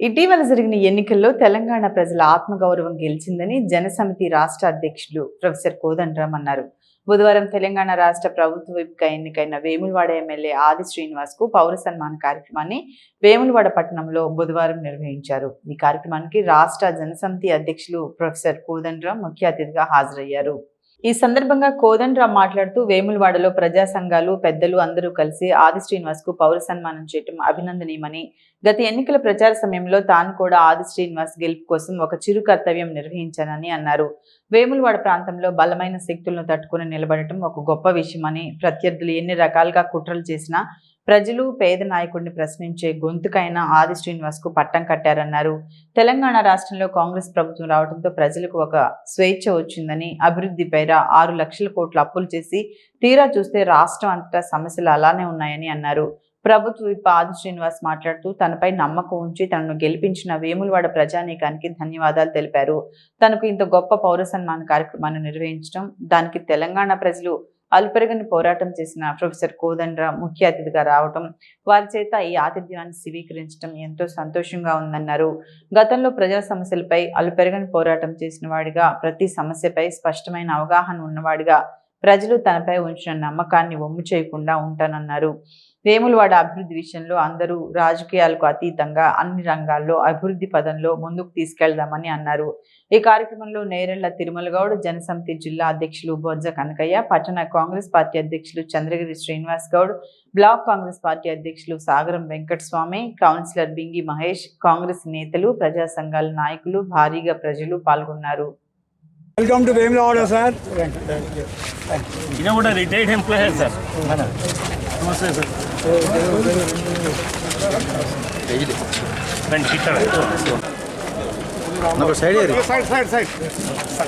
ఇటీవల జరిగిన ఎన్నికల్లో తెలంగాణ ప్రజల ఆత్మగౌరవం గెలిచిందని జనసమితి రాష్ట్ర అధ్యక్షులు ప్రొఫెసర్ కోదండరాం అన్నారు. బుధవారం తెలంగాణ రాష్ట్ర ప్రభుత్వ విప్గా ఎన్నికైన వేములవాడ ఎమ్మెల్యే ఆది శ్రీనివాస్కు పౌర సన్మాన కార్యక్రమాన్ని వేములవాడ పట్టణంలో బుధవారం నిర్వహించారు. ఈ కార్యక్రమానికి రాష్ట్ర జనసమితి అధ్యక్షులు ప్రొఫెసర్ కోదండరాం ముఖ్య అతిథిగా హాజరయ్యారు. ఈ సందర్భంగా కోదండరామ్ మాట్లాడుతూ వేములవాడలో ప్రజా సంఘాలు పెద్దలు అందరూ కలిసి ఆది శ్రీనివాస్కు పౌర సన్మానం చేయటం అభినందనీయమని గత ఎన్నికల ప్రచార సమయంలో తాను కూడా ఆది శ్రీనివాస్ గెలుపు కోసం ఒక చిరు కర్తవ్యం నిర్వహించానని అన్నారు. వేములవాడ ప్రాంతంలో బలమైన శక్తులను తట్టుకుని నిలబడటం ఒక గొప్ప విషయమని ప్రత్యర్థులు ఎన్ని రకాలుగా కుట్రలు చేసినా ప్రజలు పేద నాయకుడిని ప్రశ్నించే గొంతుకైన ఆది శ్రీనివాస్కు పట్టం కట్టారన్నారు. తెలంగాణ రాష్ట్రంలో కాంగ్రెస్ ప్రభుత్వం రావడంతో ప్రజలకు ఒక స్వేచ్ఛ వచ్చిందని అభివృద్ధి పేర ఆరు లక్షల కోట్ల అప్పులు చేసి తీరా చూస్తే రాష్ట్రం అంతటా సమస్యలు అలానే ఉన్నాయని అన్నారు. ప్రభుత్వ విప్ ఆది శ్రీనివాస్ మాట్లాడుతూ తనపై నమ్మకం ఉంచి తనను గెలిపించిన వేములవాడ ప్రజానీకానికి ధన్యవాదాలు తెలిపారు. తనకు ఇంత గొప్ప పౌర సన్మాన కార్యక్రమాన్ని నిర్వహించడం దానికి తెలంగాణ ప్రజలు అలుపెరగని పోరాటం చేసిన ప్రొఫెసర్ కోదండ్ర ముఖ్య అతిథిగా రావటం వారి చేత ఈ ఆతిథ్యాన్ని స్వీకరించడం ఎంతో సంతోషంగా ఉందన్నారు. గతంలో ప్రజా సమస్యలపై అలుపెరగని పోరాటం చేసిన వాడిగా ప్రతి సమస్యపై స్పష్టమైన అవగాహన ఉన్నవాడిగా ప్రజలు తనపై ఉంచిన నమ్మకాన్ని ఒమ్ము చేయకుండా ఉంటానన్నారు. వేములవాడ అభివృద్ధి విషయంలో అందరూ రాజకీయాలకు అతీతంగా అన్ని రంగాల్లో అభివృద్ధి పదంలో ముందుకు తీసుకెళ్దామని అన్నారు. ఈ కార్యక్రమంలో నేరెళ్ళ తిరుమల గౌడ్ జనసమితి జిల్లా అధ్యక్షులు బొజ్జ కనకయ్య పట్టణ కాంగ్రెస్ పార్టీ అధ్యక్షులు చంద్రగిరి శ్రీనివాస్ గౌడ్ బ్లాక్ కాంగ్రెస్ పార్టీ అధ్యక్షులు సాగరం వెంకటస్వామి కౌన్సిలర్ బింగి మహేష్ కాంగ్రెస్ నేతలు ప్రజా సంఘాల నాయకులు భారీగా ప్రజలు పాల్గొన్నారు. Welcome to Bhimla sir. Thank you. Thank you. You. Know what a retired employee, sir. Namaste, sir. Friend, sit down. No, side here. Side, side, side. Sir,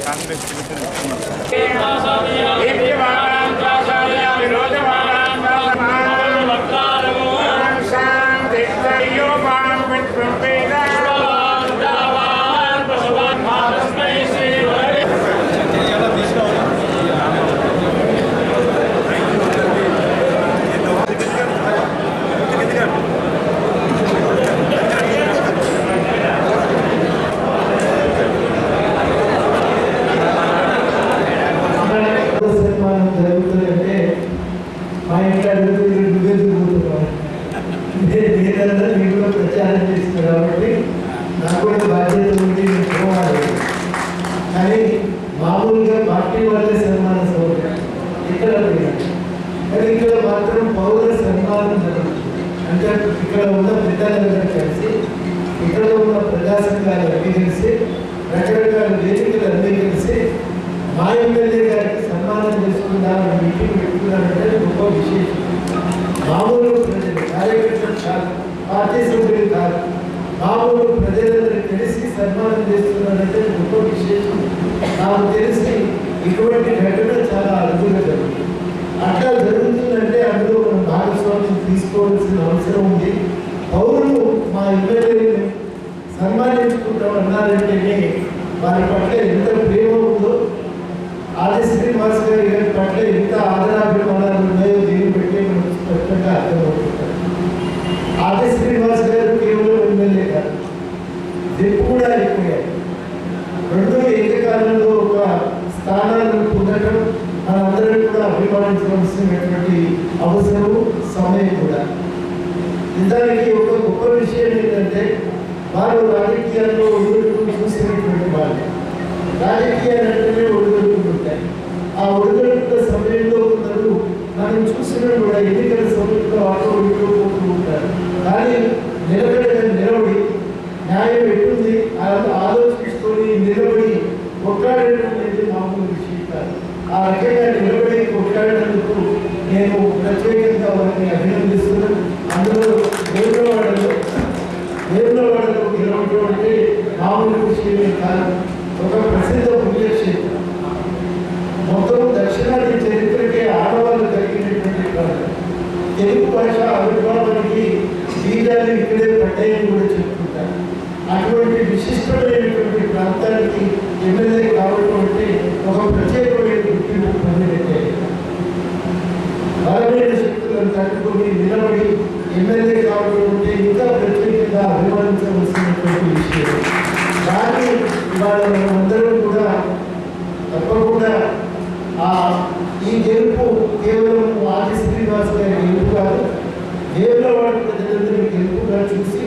సన్మానం చేసుకుందామని మీటింగ్ పెట్టుకున్నారంటే గొప్ప విశేషం. మామూలు ప్రజలు కార్యకర్తలు కాదు. పార్టీ సభ్యులు కాదు మామూలు ప్రజలందరూ కలిసి సన్మానం చేస్తున్నారంటే గొప్ప విశేషం నాకు తెలిసి ఇటువంటి ఘటన చాలా అద్భుతంగా జరుగుతుంది అట్లా జరుగుతుందంటే అందులో మనం భాగస్వామ్యం తీసుకోవాల్సిన అవసరం ఉంది పౌరులు మా ఎమ్మెల్యేని సన్మానించుకుంటాం అన్నారంటేనే వారి పట్ల ఎంత ప్రేమ ఉందో ఆది శ్రీనివాస్ గారి గారి పట్ల ఎంత ఆదరాభిమానాలు ఉన్నాయో దీన్ని బట్టి మనకు స్పష్టంగా అర్థమవుతుంటారు ఆది శ్రీనివాస్ గారు కేవలం ఎమ్మెల్యే కాదు దిప్పు కూడా అయిపోయారు రెండు ఏకకాలంలో ఒక స్థానాలను పొందడం మనందరం కూడా అభిమానించవలసినటువంటి అవసరము సమయం కూడా నిజానికి ఒక గొప్ప విషయం ఏంటంటే వారు రాజకీయాల్లో ఒడిదుడుకులు చూసినటువంటి వాళ్ళు. రాజకీయాలు అంటేనే ఒడిదుడుకులు ఉంటాయి. ఆ ఒడిదుడుకుల సమయంలో కొందరు మనం చూసిన కూడా ఎన్నికల సమయంలో ఆటో పోతూ ఉంటారు. కానీ నిలబడగా నిలబడి న్యాయం ఎట్టుంది ఆలోచించుకొని నిలబడి కొట్లాడడం అనేది మామూలు విషయం కాదు. ఆ రకంగా నిలబడి కొట్లాడినందుకు నేను ప్రత్యేకంగా వారిని ఉంటే ఇంకా ప్రత్యేకంగా అభిమానించవలసినటువంటి విషయం కానీ ఇవాళ మనమందరం కూడా తప్పకుండా ఆ ఈ గెలుపు కేవలం ఆది శ్రీనివాస్ గారి గెలుపు కాదు దేవుల వాడి ప్రజలందరినీ గెలుపుగా చూసి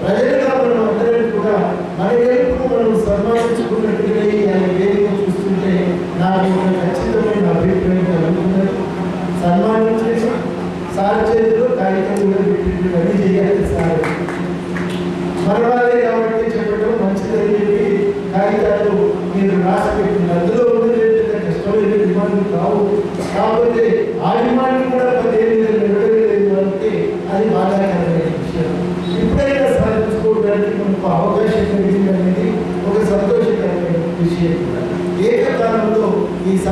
ప్రజలు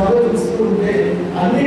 చదువుకుంటే అన్ని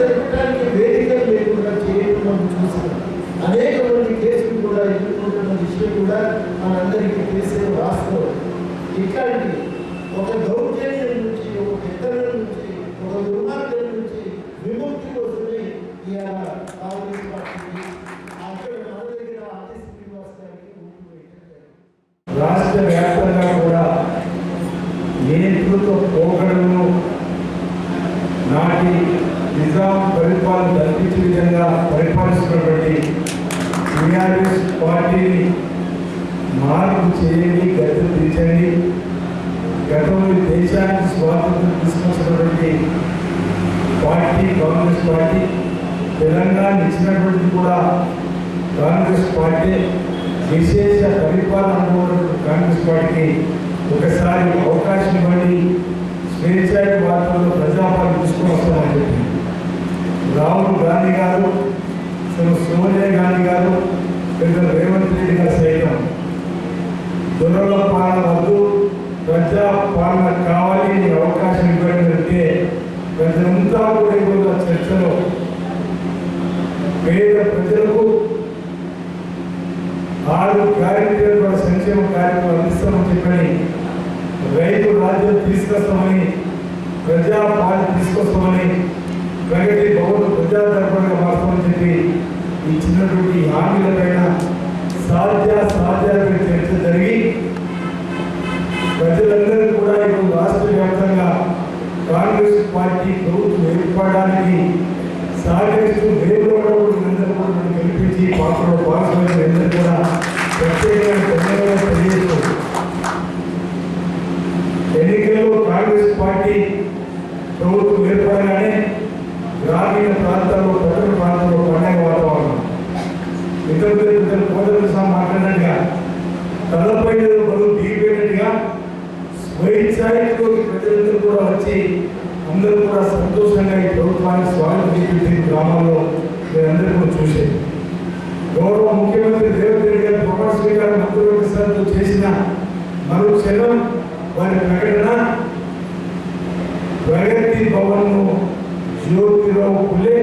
జరపడానికి వేదికలు లేకుండా చేయడం మనం చూసాం అనేక మంది కేసులు కూడా ఎదుర్కొంటున్న విషయం కూడా మనందరికీ తెలిసే వాస్తవం. ఇట్లాంటి ఒక దౌర్జన్యం నుంచి ఒక పెద్దల నుంచి ఒక దుర్మార్గం నుంచి విముక్తి కోసమే ఇలా ఆ చేసినటువంటి కూడా కాంగ్రెస్ పార్టీ విశేష పరిపాలన కాంగ్రెస్ పార్టీ ఒకసారి అవకాశం ఇవ్వండి. స్వేచ్ఛాయుత వార్తల్లో ప్రజాపాలన తీసుకుని వస్తామని ఆరు క్యారెక్టర్ సంక్షేమ కార్యక్రమాలు అందిస్తామని చెప్పని రైతు రాజ్యం తీసుకొస్తామని ప్రజా పాలు తీసుకొస్తామని ప్రగతి భవన్ ప్రజా తరపునగా మార్చమని చెప్పి ఇచ్చినటువంటి హామీల పైన సాధ్య సాధ్యాలు చర్చ జరిగి ప్రజలందరూ ముఖ్యమంత్రి రేవంత్ రెడ్డి గారు పవన్ శ్రీగారు ముఖ్యమంత్రి సార్తో చేసిన మరో చర్యం వారి ప్రకటన ప్రగతి భవన్ను జ్యోతిరావు పులే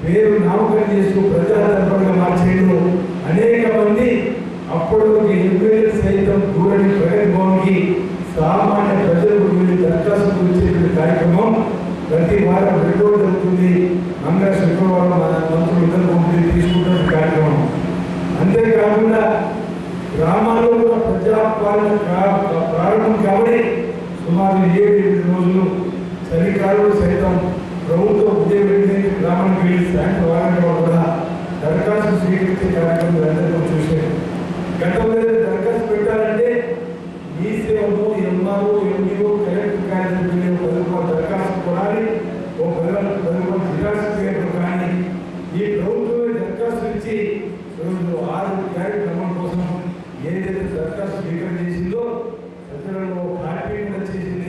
పేరు నామకరణం చేస్తూ ప్రజా దర్బార్గా మార్చేయడం అనేక మంది అప్పుడు ఒక సైతం కూరని ప్రగతి భవన్ ఆరు క్యారెట్ నమ్మకం కోసం ఏదైతే సర్కార్ స్వీకరణ చేసిందో ప్రజలను కార్పొరేట్ చేసింది